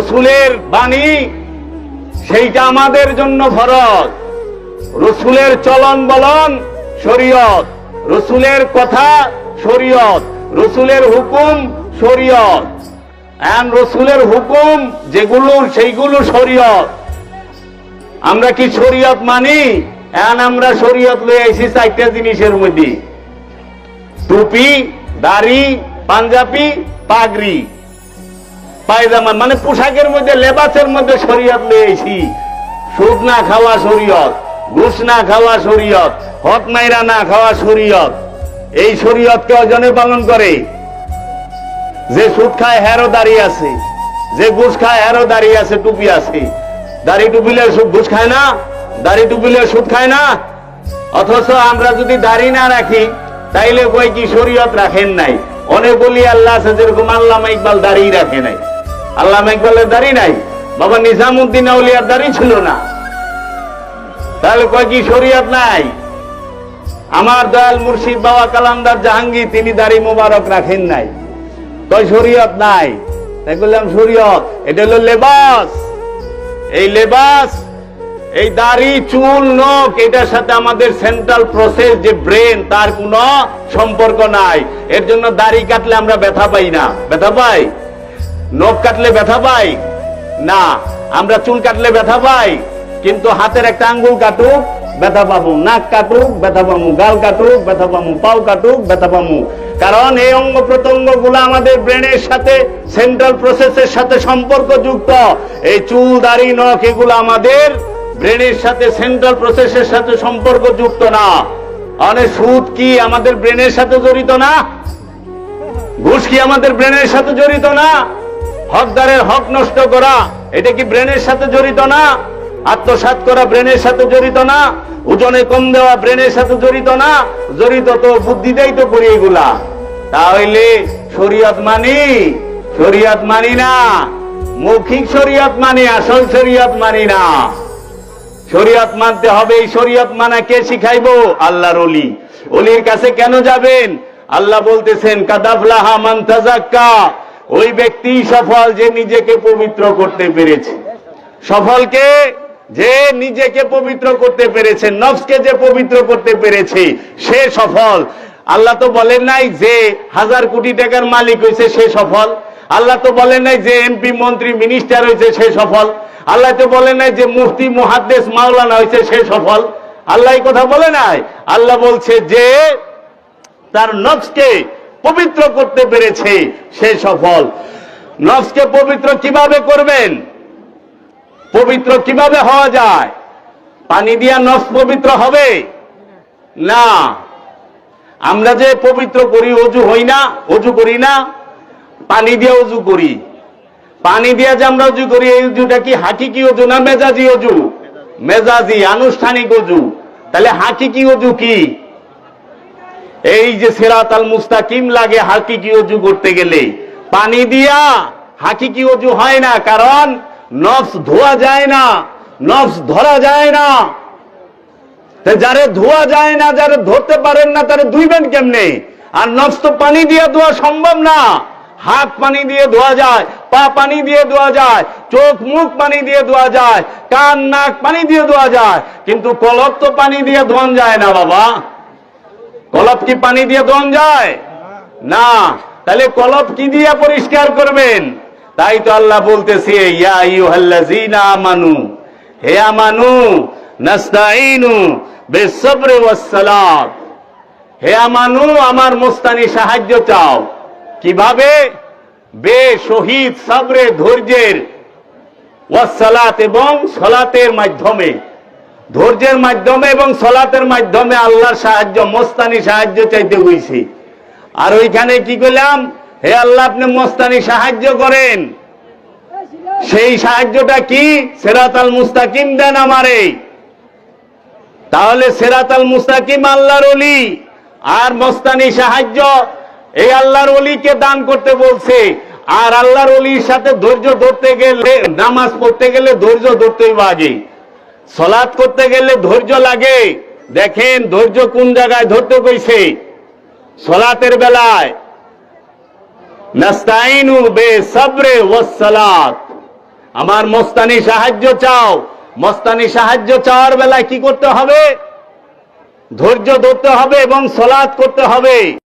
রসুলের বাণী, সেইটা আমাদের জন্য ফরজ। রসুলের চলন বলন শরীয়ত। রসুলের কথা শরীয়ত। রসুলের হুকুম শরীয়ত। এন রসুলের হুকুম যেগুলো, সেইগুলো শরীয়ত। আমরা কি শরীয়ত মানি? এখন আমরা শরীয়ত লয়ে আইছি চারটা জিনিসের মধ্যে। টুপি, দাড়ি, পাঞ্জাবি, পাগড়ি। পায়জামা মানে পোশাকের মধ্যে, লেবাসের মধ্যে শরীয়ত আইছি সুদ না খাওয়া শরীয়ত, ঘুষ না খাওয়া শরীয়ত, হক মাইরা না খাওয়া শরীয়ত। এই শরীয়তকে অজনে পালন করে। যে সুদ খায়, হেরও দাঁড়িয়ে আছে। যে ঘুষ খায়, হেরও দাঁড়িয়ে আছে, টুপি আছে। দাড়ি টুপিলে ঘুষ খায় না? দাড়ি টুপিলে সুদ খায় না? অথচ আমরা যদি দাড়ি না রাখি, তাইলে কই কি শরীয়ত রাখেন নাই? অনেক বলি আল্লাহ আছে, যেরকম আল্লামা ইকবাল দাড়ি রাখে নাই। আল্লামা ইকবালের দাড়ি নাই। বাবা নিজামুদ্দিন আউলিয়ার দাড়ি ছিল না। তাহলে কয় কি শরীয়ত নাই? আমার দয়াল মুর্শিদ বাবা কালান্দার জাহাঙ্গীর, তিনি দাড়ি মোবারক রাখেন নাই। কয় শরীয়ত নাই? তাই বললাম, শরিয়ত। এটা হলো লেবাস। এই লেবাস, এই দাড়ি, চুল, নখ, এটার সাথে আমাদের সেন্ট্রাল প্রসেস যে ব্রেন তার কোনো সম্পর্ক নাই। এর জন্য দাড়ি কাটলে আমরা ব্যথা পাই না। ব্যথা পাই? নখ কাটলে ব্যথা পাই? না, আমরা চুল কাটলে ব্যথা পাই, কিন্তু হাতের একটা আঙ্গুল কাটুক, ব্যথা পাবো, নাক কাটুক, ব্যথা পাবো, গাল কাটুক, ব্যথা পাবো, পাও কাটুক, ব্যথা পাবো। কারণ এই অঙ্গ প্রত্যঙ্গগুলো আমাদের ব্রেনের সাথে, সেন্ট্রাল প্রসেসের সাথে সম্পর্কযুক্ত। এই চুল, দাড়ি, নখ, এগুলো আমাদের ব্রেনের সাথে, সেন্ট্রাল প্রসেসের সাথে সম্পর্ক যুক্ত না। অনেক সুদ কি আমাদের ব্রেনের সাথে জড়িত না? ঘুষ কি আমাদের ব্রেনের সাথে জড়িত না? হকদারের হক নষ্ট করা, এটা কি ব্রেনের সাথে জড়িত না? আত্মসাত করা ব্রেনের সাথে জড়িত না? ওজনে কম দেওয়া ব্রেনের সাথে জড়িত না? জড়িত তো বুদ্ধিতেই তো করি এগুলা। তাহলে শরীয়ত মানি? শরীয়ত মানি না। মৌখিক শরীয়ত মানি, আসল শরীয়ত মানি না। শরীয়ত মানতে হবে, এই শরীয়ত মানা কে শিখাইবো? আল্লাহর অলি অলির কাছে কেন যাবেন? আল্লাহ বলতেছেন, কাদাফলাহা মান তাজাক্কা ওই ব্যক্তি সফল যে নিজেকে পবিত্র করতে পেরেছে। সফলকে যে নিজেকে পবিত্র করতে পেরেছে, নফসকে যে পবিত্র করতে পেরেছে, সে সফল। আল্লাহ তো বলেন নাই যে হাজার কোটি টাকার মালিক হয়েছে সে সফল। আল্লাহ তো বলেন নাই যে এমপি মন্ত্রী মিনিস্টার হয়েছে সে সফল। আল্লাহ তো বলেন নাই যে মুফতি, মুহাদ্দেস, মাওলানা হয়েছে সে সফল। আল্লাহ কথা বলে নাই। আল্লাহ বলছে যে তার নফসকে পবিত্র করতে পেরেছে সে সফল। নফসকে পবিত্র কীভাবে করবেন? পবিত্র কীভাবে হওয়া যায়? পানি দিয়া নফস পবিত্র হবে? না। আমরা যে পবিত্র করি, অজু হই না, অজু করি না, পানি দিয়ে অজু করি। পানি দিয়ে যে আমরা অজু করি, এই অজুটা কি হাকিকি অজু না মেজাজি অজু? মেজাজি, আনুষ্ঠানিক অজু। তাহলে হাকিকি অজু কি? এই যে সেরাত আল মুস্তাকিম লাগে হাকিকি অজু করতে গেলে, পানি দিয়া হাকিকি অজু হয় না, কারণ নফস ধোয়া যায় না, নফস ধরা যায় না। যারে ধোয়া যায় না, যারে ধরতে পারেন না, তারে ধুইবেন কেমনে? আর নফস তো পানি দিয়ে ধোয়া সম্ভব না। হাত পানি দিয়ে ধোয়া যায়, পা পানি দিয়ে ধোয়া যায়, চোখ মুখ পানি দিয়ে ধোয়া যায়, কান, নাক পানি দিয়ে ধোয়া যায়, কিন্তু কলক তো পানি দিয়ে ধোয়ান যায় না বাবা। কলপ কি পানি দিয়ে ধোয়ান যায়? না। তাহলে কলপ কি দিয়ে পরিষ্কার করবেন? তাই তো আল্লাহ বলতেছে আমানু, হে আমানু নাস্তাইনু বিসসবরি ওয়াস সালাত হে আমানু, আমার মোস্তানি সাহায্য চাও। কীভাবে? বে শহীদ সবরে ধৈর্যের ওয়াসালাত এবং সলাতের মাধ্যমে। ধৈর্যের মাধ্যমে এবং সলাতের মাধ্যমে আল্লাহর সাহায্য, মোস্তানি সাহায্য চাইতে হইছে। আর ওইখানে কি করলাম হে আল্লাহ, আপনি মোস্তানি সাহায্য করেন। সেই সাহায্যটা কি? সেরাত আল মুস্তাকিম দেন আমারে। তাহলে সেরাত আল মুস্তাকিম আল্লাহর অলি আর মস্তানি সাহায্য এই আল্লাহর অলিকে দান করতে বলছে। আর আল্লাহর অলির সাথে ধৈর্য ধরতে গেলে, নামাজ পড়তে গেলে ধৈর্য ধরতেই আগে। সলাৎ করতে গেলে ধৈর্য লাগে। দেখেন, ধৈর্য কোন জায়গায় ধরতে কইছে সলাতের বেলায়। নাস্তাইনু বে সবরে ওয়াস সালাত আমার মস্তানি সাহায্য চাও। মস্তানি সাহায্য চাওয়ার বেলায় কি করতে হবে? ধৈর্য ধরতে হবে এবং সলাদ করতে হবে।